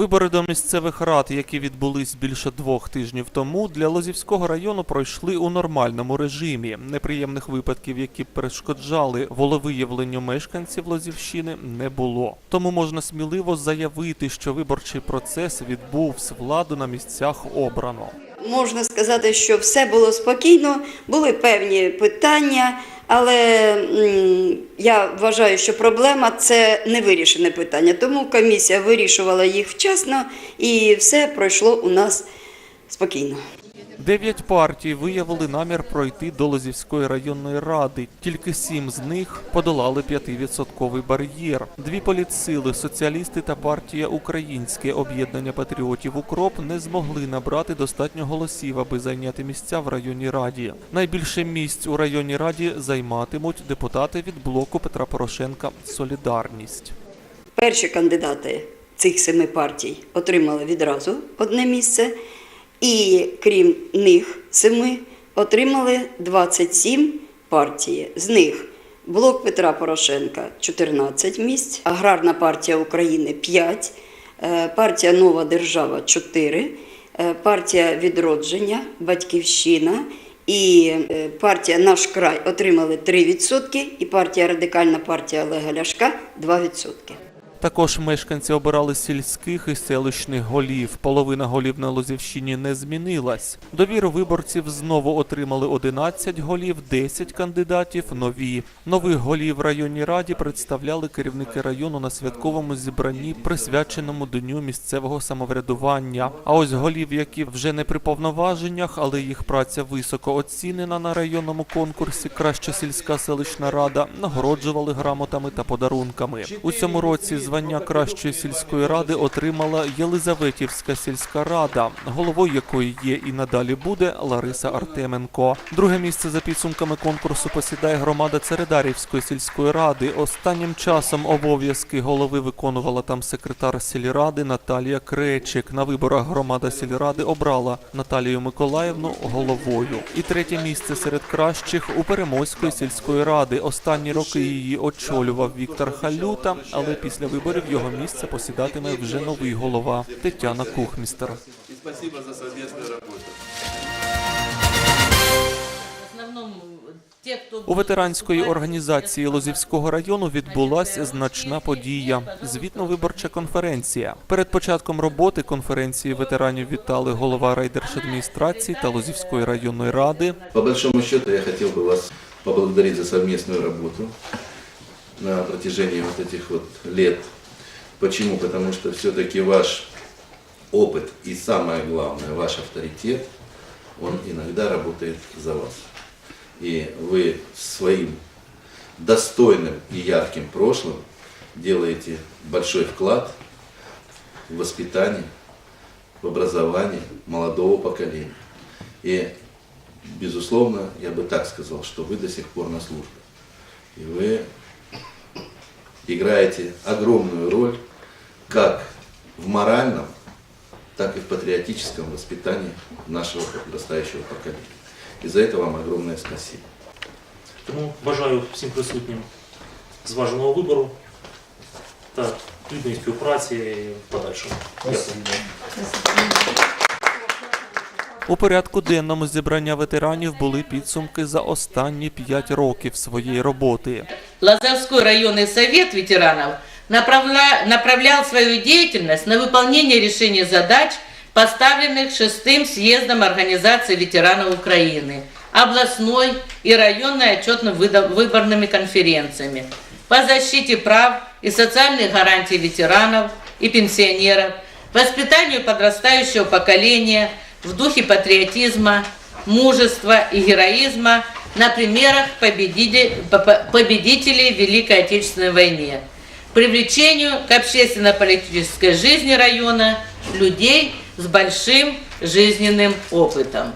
Вибори до місцевих рад, які відбулись більше двох тижнів тому, для Лозівського району пройшли у нормальному режимі. Неприємних випадків, які перешкоджали волевиявленню мешканців Лозівщини, не було. Тому можна сміливо заявити, що виборчий процес відбувся, владу на місцях обрано. Можна сказати, що все було спокійно, були певні питання, але я вважаю, що проблема це не вирішене питання. Тому комісія вирішувала їх вчасно і все пройшло у нас спокійно. Дев'ять партій виявили намір пройти до Лозівської районної ради. Тільки сім з них подолали п'ятивідсотковий бар'єр. Дві політсили, соціалісти та партія Українське об'єднання патріотів Укроп не змогли набрати достатньо голосів, аби зайняти місця в районній раді. Найбільше місць у районній раді займатимуть депутати від блоку Петра Порошенка Солідарність. Перші кандидати цих семи партій отримали відразу одне місце, і крім них семи отримали 27 партій. З них блок Петра Порошенка 14 місць, Аграрна партія України 5, е, партія Нова Держава 4, е, партія Відродження, Батьківщина. І е, партія Наш край отримали 3%, і партія Радикальна партія Олега Ляшка 2%. Також мешканці обирали сільських і селищних голів. Половина голів на Лозівщині не змінилась. Довіру виборців знову отримали 11 голів, 10 кандидатів нові. Нових голів в районній раді представляли керівники району на святковому зібранні, присвяченому дню місцевого самоврядування. А ось голів, які вже не при повноваженнях, але їх праця високо оцінена на районному конкурсі Краща сільська селищна рада, нагороджували грамотами та подарунками. У цьому році звання кращої сільської ради отримала Єлизаветівська сільська рада, головою якої є і надалі буде Лариса Артеменко. Друге місце за підсумками конкурсу посідає громада Цередарівської сільської ради. Останнім часом обов'язки голови виконувала там секретар сільради Наталія Кречик. На виборах громада сільради обрала Наталію Миколаївну головою. І третє місце серед кращих у Перемойської сільської ради. Останні роки її очолював Віктор Халюта, але після виборів його місце посідатиме вже новий голова Тетяна Кухмістер. Спасибо за. В основном э, У ветеранської організації Лозівського району відбулася значна подія звітно-виборча конференція. Перед початком роботи конференції ветеранів вітали голова райдержадміністрації та Лозівської районної ради. По большому счету я хотел бы вас поблагодарить за совместную работу на протяжении вот этих вот лет. Почему? Потому что все-таки ваш опыт и самое главное, ваш авторитет, он иногда работает за вас. И вы своим достойным и ярким прошлым делаете большой вклад в воспитание, в образование молодого поколения. И, безусловно, я бы так сказал, что вы до сих пор на службе. И вы играете огромную роль как в моральном, так и в патриотическом воспитании нашего подрастающего поколения. И за это вам огромное спасибо. Тому бажаю всім присутнім зваженого вибору та плідної співпраці в подальшому. Дякую. У порядку денному зібрання ветеранів були підсумки за останні п'ять років своєї роботи. Лазовской районный совет ветеранов направля- направлял свою деятельность на выполнение решений задач, поставленных шестым съездом Организации ветеранов Украины, областной и районной отчетно-выборными конференциями по защите прав и социальных гарантий ветеранов и пенсионеров, воспитанию подрастающего поколения в духе патриотизма, мужества и героизма на примерах победителей, Великой Отечественной войне, привлечению к общественно-политической жизни района людей с большим жизненным опытом.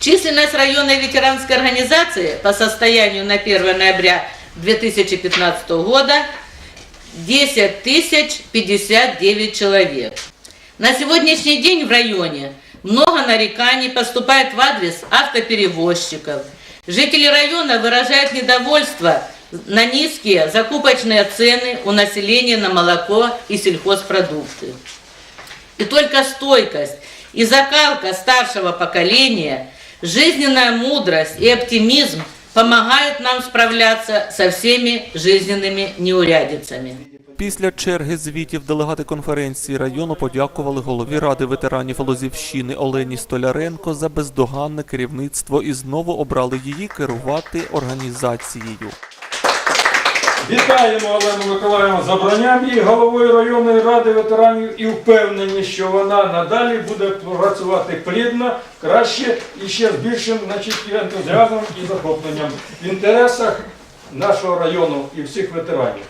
Численность районной ветеранской организации по состоянию на 1 ноября 2015 года 10 тысяч 59 человек. На сегодняшний день в районе много нареканий поступает в адрес автоперевозчиков. Жители района выражают недовольство на низкие закупочные цены у населения на молоко и сельхозпродукты. И только стойкость и закалка старшего поколения, жизненная мудрость и оптимизм помогают нам справляться со всеми жизненными неурядицами. Після черги звітів делегати конференції району подякували голові ради ветеранів Лозівщини Олені Столяренко за бездоганне керівництво і знову обрали її керувати організацією. Вітаємо Олену Миколаївну з обранням її головою районної ради ветеранів і впевнені, що вона надалі буде працювати плідно, краще і ще з більшим значить, ентузіазмом і захопленням в інтересах нашого району і всіх ветеранів.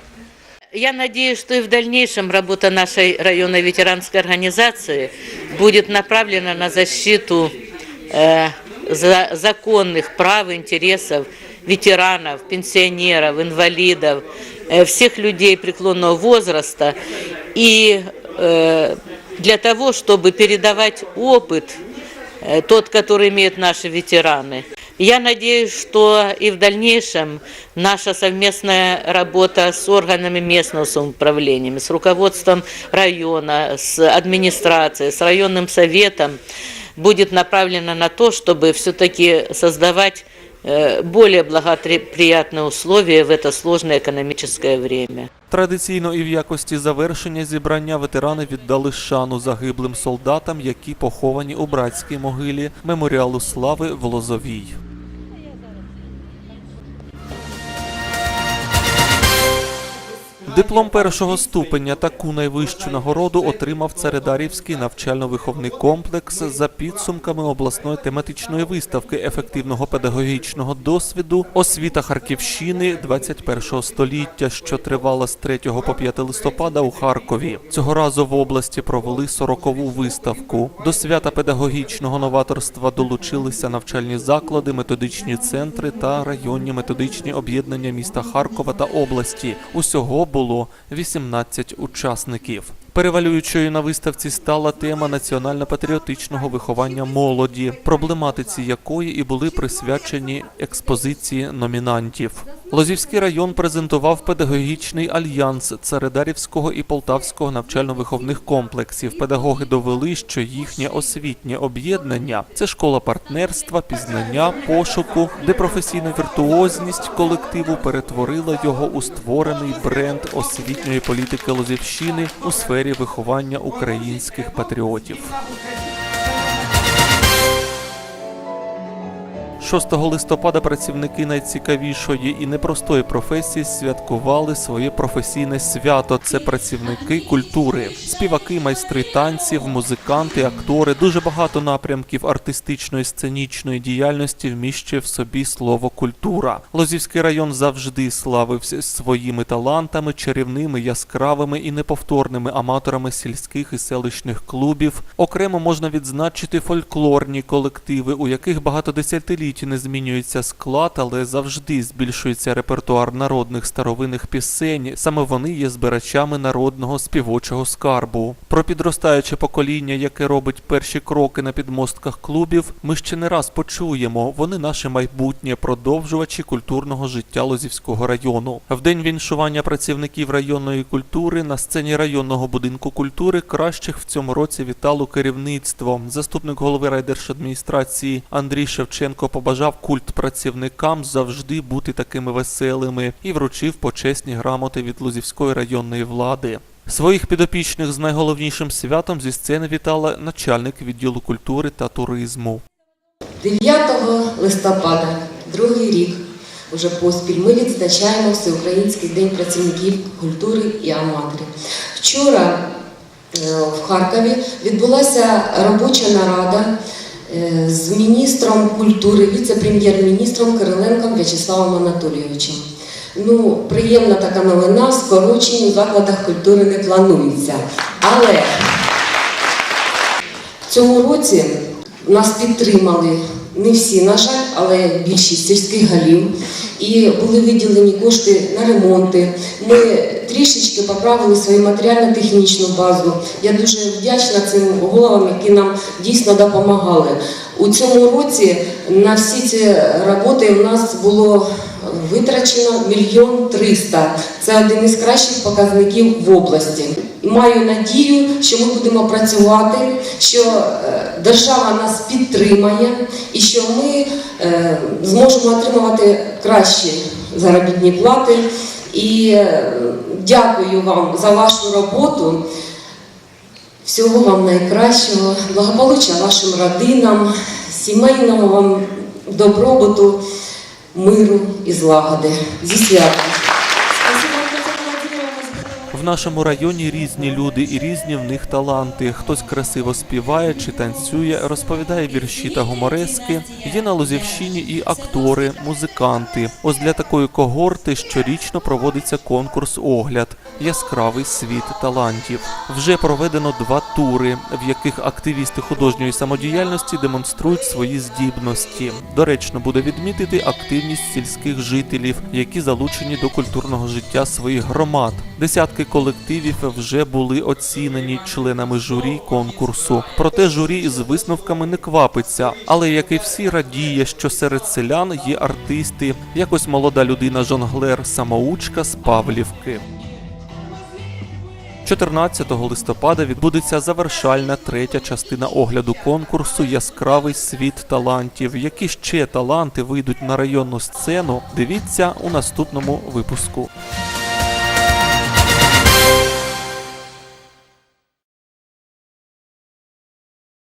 Я надеюсь, что и в дальнейшем работа нашей районной ветеранской организации будет направлена на защиту э, за- законных прав и интересов ветеранов, пенсионеров, инвалидов, э, всех людей преклонного возраста. И э, для того, чтобы передавать опыт э, тот, который имеют наши ветераны. Я надеюсь, что и в дальнейшем наша совместная работа с органами местного самоуправления, с руководством района, с администрацией, с районным советом будет направлена на то, чтобы все-таки создавать э, более благоприятные условия в это сложное экономическое время. Традиційно і в якості завершення зібрання ветерани віддали шану загиблим солдатам, які поховані у братській могилі меморіалу слави в Лозовій. Диплом першого ступеня таку найвищу нагороду отримав Царедарівський навчально-виховний комплекс за підсумками обласної тематичної виставки ефективного педагогічного досвіду Освіта Харківщини 21 століття, що тривала з 3 по 5 листопада у Харкові. Цього разу в області провели 40-ву виставку. До свята педагогічного новаторства долучилися навчальні заклади, методичні центри та районні методичні об'єднання міста Харкова та області. Усього було 18 учасників. Перевалюючою на виставці стала тема національно-патріотичного виховання молоді, проблематиці якої і були присвячені експозиції номінантів. Лозівський район презентував педагогічний альянс Царедарівського і Полтавського навчально-виховних комплексів. Педагоги довели, що їхнє освітнє об'єднання це школа партнерства, пізнання, пошуку, де професійна віртуозність колективу перетворила його у створений бренд освітньої політики Лозівщини у сфері виховання українських патріотів. 6 листопада працівники найцікавішої і непростої професії святкували своє професійне свято. Це працівники культури, співаки, майстри танців, музиканти, актори. Дуже багато напрямків артистичної сценічної діяльності вміщує в собі слово культура. Лозівський район завжди славився своїми талантами, чарівними, яскравими і неповторними аматорами сільських і селищних клубів. Окремо можна відзначити фольклорні колективи, у яких десятиліть не змінюється склад, але завжди збільшується репертуар народних старовинних пісень. Саме вони є збирачами народного співочого скарбу. Про підростаюче покоління, яке робить перші кроки на підмостках клубів, ми ще не раз почуємо. Вони наше майбутнє продовжувачі культурного життя Лозівського району. В день віншування працівників районної культури на сцені районного будинку культури кращих в цьому році вітало керівництво. Заступник голови райдержадміністрації Андрій Шевченко побажав культ працівникам завжди бути такими веселими і вручив почесні грамоти від Лузівської районної влади. Своїх підопічних з найголовнішим святом зі сцени вітала начальник відділу культури та туризму. 9 листопада, другий рік уже поспіль, ми відзначаємо Всеукраїнський день працівників культури і аматорів. Вчора е, в Харкові відбулася робоча нарада з міністром культури, віце-прем'єр-міністром Кириленком В'ячеславом Анатолійовичем. Ну, приємна така новина, скорочень у закладах культури не планується. Але в цьому році нас підтримали не всі, на жаль, але більшість сільських галів. І були виділені кошти на ремонти. Ми трішечки поправили свою матеріально-технічну базу. Я дуже вдячна цим головам, які нам дійсно допомагали. У цьому році на всі ці роботи у нас було витрачено мільйон триста. Це один із кращих показників в області. Маю надію, що ми будемо працювати, що е, держава нас підтримає і що ми е, зможемо отримувати кращі заробітні плати. І е, дякую вам за вашу роботу. Всього вам найкращого, благополуччя вашим родинам, сімейного вам добробуту, миру і злагоди. Зі святом. В нашому районі різні люди і різні в них таланти. Хтось красиво співає чи танцює, розповідає вірші та гуморески. Є на Лозівщині і актори, музиканти. Ось для такої когорти щорічно проводиться конкурс огляд Яскравий світ талантів. Вже проведено два тури, в яких активісти художньої самодіяльності демонструють свої здібності. Доречно буде відмітити активність сільських жителів, які залучені до культурного життя своїх громад. Десятки колективів вже були оцінені членами журі конкурсу. Проте журі з висновками не квапиться, але як і всі радіє, що серед селян є артисти, якось молода людина жонглер самоучка з Павлівки. 14 листопада відбудеться завершальна третя частина огляду конкурсу Яскравий світ талантів. Які ще таланти вийдуть на районну сцену? Дивіться у наступному випуску.